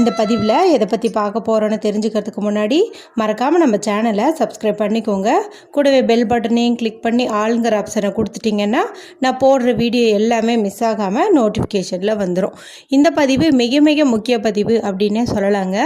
இந்த பதிவில் எதை பற்றி பார்க்க போகிறோன்னு தெரிஞ்சுக்கிறதுக்கு முன்னாடி மறக்காமல் நம்ம சேனலை சப்ஸ்கிரைப் பண்ணிக்கோங்க. கூடவே பெல் பட்டனையும் கிளிக் பண்ணி ஆளுங்கிற ஆப்ஷனை கொடுத்துட்டிங்கன்னா நான் போடுற வீடியோ எல்லாமே மிஸ் ஆகாமல் நோட்டிஃபிகேஷனில் வந்துடும் இந்த பதிவு மிக மிக முக்கிய பதிவு அப்படின்னே சொல்லலாங்க.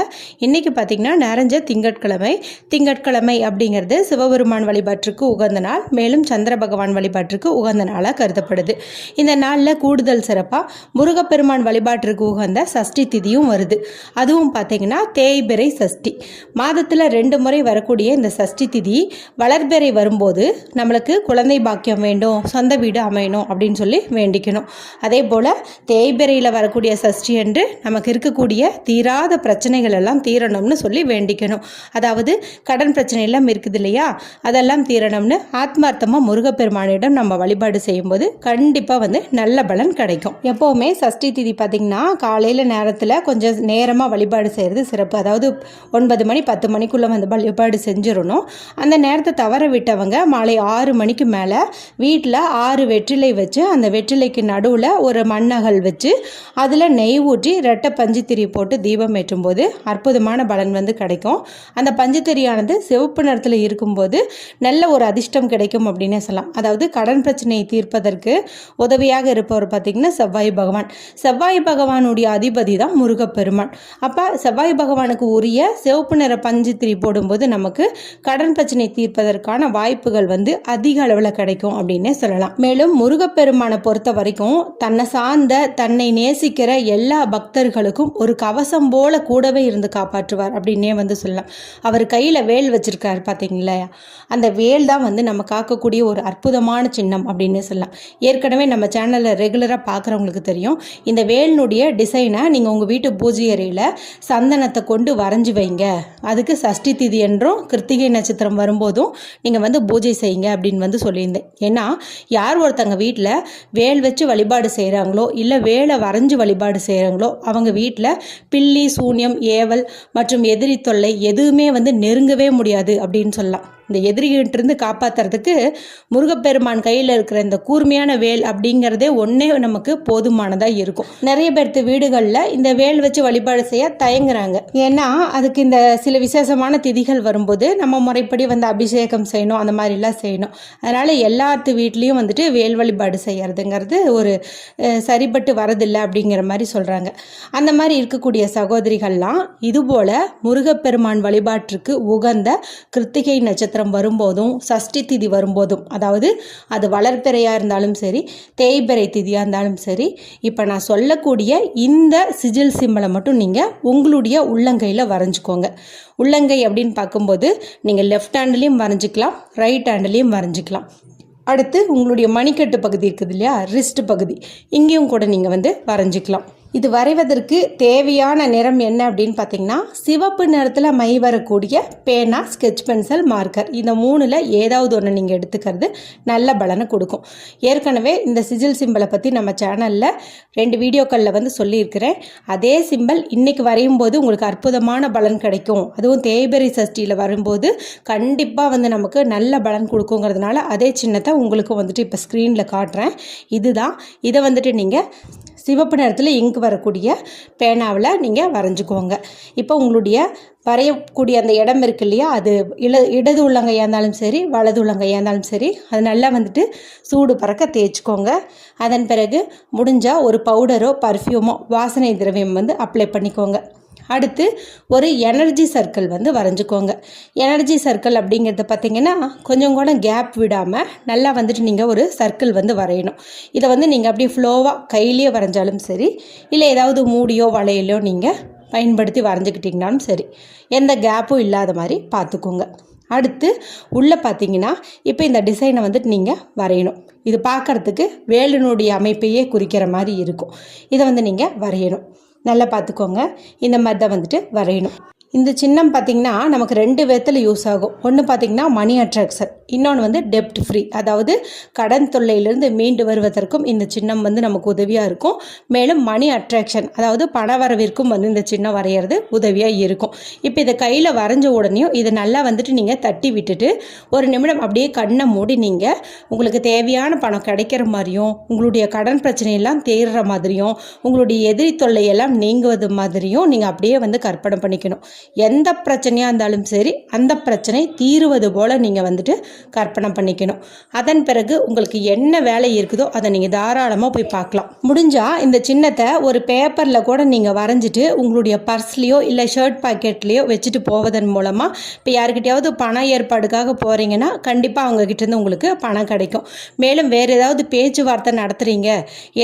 இன்றைக்கி பார்த்திங்கன்னா நிறைஞ்ச திங்கட்கிழமை. திங்கட்கிழமை அப்படிங்கிறது சிவபெருமான் வழிபாட்டிற்கு உகந்த நாள். மேலும் சந்திர பகவான் வழிபாட்டிற்கு உகந்த நாளாக கருதப்படுது. இந்த நாளில் கூடுதல் சிறப்பாக முருகப்பெருமான் வழிபாட்டிற்கு உகந்த சஷ்டி திதியும் வருது. அதுவும் பார்த்தீங்கன்னா தேய்பிறை சஷ்டி. மாதத்தில் ரெண்டு முறை வரக்கூடிய இந்த சஷ்டி திதி வளர்பிறை வரும்போது நம்மளுக்கு குழந்தை பாக்கியம் வேண்டும் சொந்த வீடு அமையணும் அப்படின்னு சொல்லி வேண்டிக்கணும். அதே போல் தேய்பிறையில் வரக்கூடிய சஷ்டி என்று நமக்கு இருக்கக்கூடிய தீராத பிரச்சனைகள் எல்லாம் தீரணும்னு சொல்லி வேண்டிக்கணும். அதாவது கடன் பிரச்சனை எல்லாம் இருக்குது இல்லையா? அதெல்லாம் தீரணும்னு ஆத்மார்த்தமாக முருகப்பெருமானிடம் நம்ம வழிபாடு செய்யும்போது கண்டிப்பாக வந்து நல்ல பலன் கிடைக்கும். எப்போவுமே சஷ்டி திதி பார்த்திங்கன்னா காலையில் நேரத்தில் கொஞ்சம் நேரம் நேரமாக வழிபாடு செய்கிறது சிறப்பு. அதாவது ஒன்பது மணி பத்து மணிக்குள்ளே வந்து வழிபாடு செஞ்சிடணும். அந்த நேரத்தை தவற விட்டவங்க மாலை ஆறு மணிக்கு மேலே வீட்டில் ஆறு வெற்றிலை வச்சு அந்த வெற்றிலைக்கு நடுவில் ஒரு மண்ணகல் வச்சு அதில் நெய் ஊற்றி ரெட்டை பஞ்சுத்திரி போட்டு தீபம் ஏற்றும்போது அற்புதமான பலன் வந்து கிடைக்கும். அந்த பஞ்சுத்திரியானது சிவப்பு நிறத்தில் இருக்கும்போது நல்ல ஒரு அதிர்ஷ்டம் கிடைக்கும் அப்படின்னே சொல்லலாம். அதாவது கடன் பிரச்சனையை தீர்ப்பதற்கு உதவியாக இருப்பவர் பார்த்திங்கன்னா செவ்வாய் பகவான். செவ்வாய் பகவானுடைய அதிபதி தான் முருகப்பெருமான். அப்போ செவ்வாய் பகவானுக்கு உரிய சிவப்பு நிற பஞ்சு திரி போடும்போது நமக்கு கடன் பிரச்சனை தீர்ப்பதற்கான வாய்ப்புகள் வந்து அதிக அளவில் கிடைக்கும் அப்படின்னே சொல்லலாம். மேலும் முருகப்பெருமானை பொறுத்த வரைக்கும் தன்னை சார்ந்த தன்னை நேசிக்கிற எல்லா பக்தர்களுக்கும் ஒரு கவசம் போல கூடவே இருந்து காப்பாற்றுவார் அப்படின்னே வந்து சொல்லலாம். அவர் கையில் வேல் வச்சிருக்காரு பார்த்தீங்களா அந்த வேல் தான் வந்து நம்ம காக்கக்கூடிய ஒரு அற்புதமான சின்னம் அப்படின்னு சொல்லலாம். ஏற்கனவே நம்ம சேனலில் ரெகுலராக பார்க்குறவங்களுக்கு தெரியும். இந்த வேலினுடைய டிசைனை நீங்கள் உங்கள் வீட்டு பூஜை அறையில் சந்தனத்தை கொண்டு வரைஞ்சி வைங்க. அதுக்கு சஷ்டி திதி என்றும் கிருத்திகை நட்சத்திரம் வரும்போதும் நீங்கள் வந்து பூஜை செய்யுங்க அப்படின்னு வந்து சொல்லியிருந்தேன். ஏன்னா யார் ஒருத்தங்க வீட்டில் வேல் வச்சு வழிபாடு செய்கிறாங்களோ இல்லை வேலை வரைஞ்சி வழிபாடு செய்கிறாங்களோ அவங்க வீட்டில் பில்லி சூன்யம் ஏவல் மற்றும் எதிரி தொல்லை எதுவுமே வந்து நெருங்கவே முடியாது அப்படின்னு சொல்லலாம். இந்த எதிரிகிட்டிருந்து காப்பாற்றுறதுக்கு முருகப்பெருமான் கையில் இருக்கிற இந்த கூர்மையான வேல் அப்படிங்கிறதே ஒன்றே நமக்கு போதுமானதாக இருக்கும். நிறைய பேர்த்து வீடுகளில் இந்த வேல் வச்சு வழிபாடு செய்ய தயங்குறாங்க. ஏன்னா அதுக்கு இந்த சில விசேஷமான திதிகள் வரும்போது நம்ம முறைப்படி வந்து அபிஷேகம் செய்யணும் அந்த மாதிரிலாம் செய்யணும். அதனால் எல்லாத்து வீட்லேயும் வந்துட்டு வேல் வழிபாடு செய்யறதுங்கிறது ஒரு சரிப்பட்டு வரதில்லை அப்படிங்கிற மாதிரி சொல்கிறாங்க அந்த மாதிரி இருக்கக்கூடிய சகோதரிகள்லாம் இதுபோல் முருகப்பெருமான் வழிபாட்டிற்கு உகந்த கிருத்திகை நட்சத்திரம் வரும்போதும் சஷ்டி திதி வரும்போதும் அதாவது அது வளர்ப்பிறையாக இருந்தாலும் சரி தேய்பிறை திதியாக இருந்தாலும் சரி இப்போ நான் சொல்லக்கூடிய இந்த சிஜில் சிம்பலை மட்டும் நீங்கள் உங்களுடைய உள்ளங்கையில் வரைஞ்சிக்கோங்க. உள்ளங்கை அப்படின்னு பார்க்கும்போது நீங்கள் லெஃப்ட் ஹேண்ட்லேயும் வரைஞ்சிக்கலாம் ரைட் ஹேண்ட்லேயும் வரைஞ்சிக்கலாம். அடுத்து உங்களுடைய மணிக்கட்டு பகுதி இருக்குது இல்லையா? ரிஸ்ட் பகுதி. இங்கேயும் கூட நீங்கள் வந்து வரைஞ்சிக்கலாம். இது வரைவதற்கு தேவையான நிறம் என்ன அப்படின்னு பார்த்தீங்கன்னா சிவப்பு நிறத்தில் மை வரக்கூடிய பேனா ஸ்கெட்ச் பென்சில் மார்க்கர் இந்த மூணில் ஏதாவது ஒன்று நீங்கள் எடுத்துக்கிறது நல்ல பலனை கொடுக்கும். ஏற்கனவே இந்த சிஜில் சிம்பிளை பற்றி நம்ம சேனலில் ரெண்டு வீடியோக்களில் வந்து சொல்லியிருக்கிறேன். அதே சிம்பிள் இன்றைக்கி வரையும் போது உங்களுக்கு அற்புதமான பலன் கிடைக்கும். அதுவும் தேய்பெரி சஷ்டியில் வரும்போது கண்டிப்பாக வந்து நமக்கு நல்ல பலன் கொடுக்குங்கிறதுனால அதே சின்னத்தை உங்களுக்கு வந்துட்டு இப்போ ஸ்க்ரீனில் காட்டுறேன். இதுதான். இதை வந்துட்டு நீங்கள் சிவப்பு நிறத்தில் இங்கு வரக்கூடிய பேனாவில் நீங்கள் வரைஞ்சிக்கோங்க. இப்போ உங்களுடைய வரையக்கூடிய அந்த இடம் இருக்கு இல்லையா அது இல இடது உள்ளங்கையாக இருந்தாலும் சரி வலது உள்ளங்கையாக இருந்தாலும் சரி அது நல்லா வந்துட்டு சூடு பறக்க தேய்ச்சிக்கோங்க. அதன் பிறகு முடிஞ்சால் ஒரு பவுடரோ பர்ஃப்யூமோ வாசனை திரவியம் வந்து அப்ளை பண்ணிக்கோங்க. அடுத்து ஒரு எனர்ஜி சர்க்கிள் வந்து வரைஞ்சிக்கோங்க. எனர்ஜி சர்க்கிள் அப்படிங்கிறத பார்த்தீங்கன்னா கொஞ்சம் கூட கேப் விடாமல் நல்லா வந்துட்டு நீங்கள் ஒரு சர்க்கிள் வந்து வரையணும். இதை வந்து நீங்கள் அப்படியே ஃப்ளோவாக கையிலேயே வரைஞ்சாலும் சரி இல்லை ஏதாவது மூடியோ வளையலோ நீங்கள் பயன்படுத்தி வரைஞ்சிக்கிட்டிங்கனாலும் சரி எந்த கேப்பும் இல்லாத மாதிரி பார்த்துக்கோங்க அடுத்து உள்ளே பார்த்தீங்கன்னா இப்போ இந்த டிசைனை வந்துட்டு நீங்கள் வரையணும். இது பார்க்குறதுக்கு வேலினுடைய அமைப்பையே குறிக்கிற மாதிரி இருக்கும். இதை வந்து நீங்கள் வரையணும். நல்லா பார்த்துக்கோங்க. இந்த மாதிரி தான் வந்துட்டு வரையணும். இந்த சின்னம் பார்த்திங்கன்னா நமக்கு ரெண்டு விதத்தில் யூஸ் ஆகும். ஒன்று பார்த்திங்கன்னா மணி அட்ராக்ஷன் இன்னொன்று வந்து டெப்ட் ஃப்ரீ அதாவது கடன் தொல்லையிலிருந்து மீண்டு வருவதற்கும் இந்த சின்னம் வந்து நமக்கு உதவியாக இருக்கும். மேலும் மணி அட்ராக்ஷன் அதாவது பண வரவிற்கும் வந்து இந்த சின்னம் வரைகிறது உதவியாக இருக்கும். இப்போ இதை கையில் வரைஞ்ச உடனேயும் இதை நல்லா வந்துட்டு நீங்கள் தட்டி விட்டுட்டு ஒரு நிமிடம் அப்படியே கண்ணை மூடி நீங்கள் உங்களுக்கு தேவையான பணம் கிடைக்கிற மாதிரியும் உங்களுடைய கடன் பிரச்சனையெல்லாம் தேறுற மாதிரியும் உங்களுடைய எதிரி தொல்லையெல்லாம் நீங்குவது மாதிரியும் நீங்கள் அப்படியே வந்து கற்பனை பண்ணிக்கணும். எந்த பிரச்சனையாக இருந்தாலும் சரி அந்த பிரச்சனை தீருவது போல் நீங்கள் வந்துட்டு கற்பனை பண்ணிக்கணும். அதன் பிறகு உங்களுக்கு என்ன வேலை இருக்குதோ அதை நீங்கள் தாராளமாக போய் பார்க்கலாம். முடிஞ்சால் இந்த சின்னத்தை ஒரு பேப்பரில் கூட நீங்கள் வரைஞ்சிட்டு உங்களுடைய பர்ஸ்லேயோ இல்லை ஷர்ட் பாக்கெட்லேயோ வச்சுட்டு போவதன் மூலமாக இப்போ யாருக்கிட்டையாவது பண ஏற்பாடுக்காக போகிறீங்கன்னா கண்டிப்பாக அவங்கக்கிட்டேருந்து உங்களுக்கு பணம் கிடைக்கும். மேலும் வேறு ஏதாவது பேச்சுவார்த்தை நடத்துகிறீங்க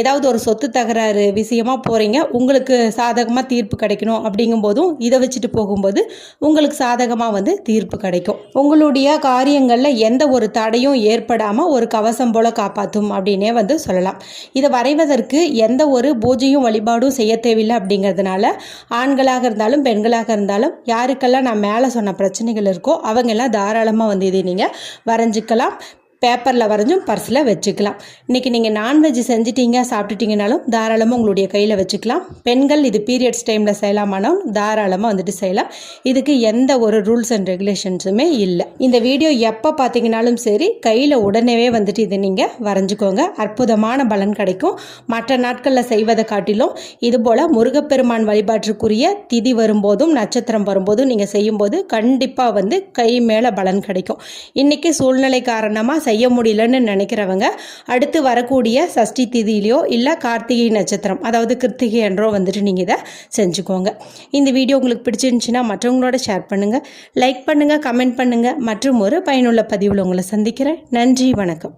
ஏதாவது ஒரு சொத்து தகராறு விஷயமாக போகிறீங்க உங்களுக்கு சாதகமாக தீர்ப்பு கிடைக்கணும் அப்படிங்கும்போதும் இதை வச்சுட்டு போகும்போது உங்களுக்கு சாதகமாக வந்து தீர்ப்பு கிடைக்கும். உங்களுடைய காரியங்களில் எந்த ஒரு தடையும் ஏற்படாமல் ஒரு கவசம் போல காப்பாற்றும் அப்படின்னே வந்து சொல்லலாம். இதை வரைவதற்கு எந்த ஒரு பூஜையும் வழிபாடும் செய்ய தேவையில்லை அப்படிங்கிறதுனால ஆண்களாக இருந்தாலும் பெண்களாக இருந்தாலும் யாருக்கெல்லாம் நான் மேலே சொன்ன பிரச்சனைகள் இருக்கோ அவங்கெல்லாம் தாராளமாக வந்து இதை நீங்கள் வரைஞ்சிக்கலாம். பேப்பரில் வரைஞ்சும் பர்ஸில் வச்சுக்கலாம். இன்றைக்கி நீங்கள் நான்வெஜ் செஞ்சிட்டீங்க சாப்பிட்டுட்டீங்கனாலும் தாராளமாக உங்களுடைய கையில் வச்சுக்கலாம். பெண்கள் இது பீரியட்ஸ் டைமில் செய்யலாமானாலும் தாராளமாக வந்துட்டு செய்யலாம். இதுக்கு எந்த ஒரு ரூல்ஸ் அண்ட் ரெகுலேஷன்ஸுமே இல்லை. இந்த வீடியோ எப்போ பார்த்தீங்கனாலும் சரி கையில் உடனேவே வந்துட்டு இதை நீங்கள் வரைஞ்சிக்கோங்க. அற்புதமான பலன் கிடைக்கும். மற்ற நாட்களில் செய்வதை காட்டிலும் இதுபோல் முருகப்பெருமான் வழிபாட்டுக்குரிய திதி வரும்போதும் நட்சத்திரம் வரும்போதும் நீங்கள் செய்யும்போது கண்டிப்பாக வந்து கை மேலே பலன் கிடைக்கும். இன்றைக்கி சூழ்நிலை காரணமாக செய்ய முடியலன்னு நினைக்கிறவங்க அடுத்து வரக்கூடிய சஷ்டி திதியிலையோ இல்லை கார்த்திகை நட்சத்திரம் அதாவது கிருத்திகை என்றோ வந்துட்டு நீங்கள் இதை செஞ்சுக்கோங்க. இந்த வீடியோ உங்களுக்கு பிடிச்சிருந்துச்சின்னா மற்றவங்களோட ஷேர் பண்ணுங்கள் லைக் பண்ணுங்கள் கமெண்ட் பண்ணுங்கள் மற்றும் ஒரு பயனுள்ள பதிவில் உங்களை சந்திக்கிறேன். நன்றி வணக்கம்.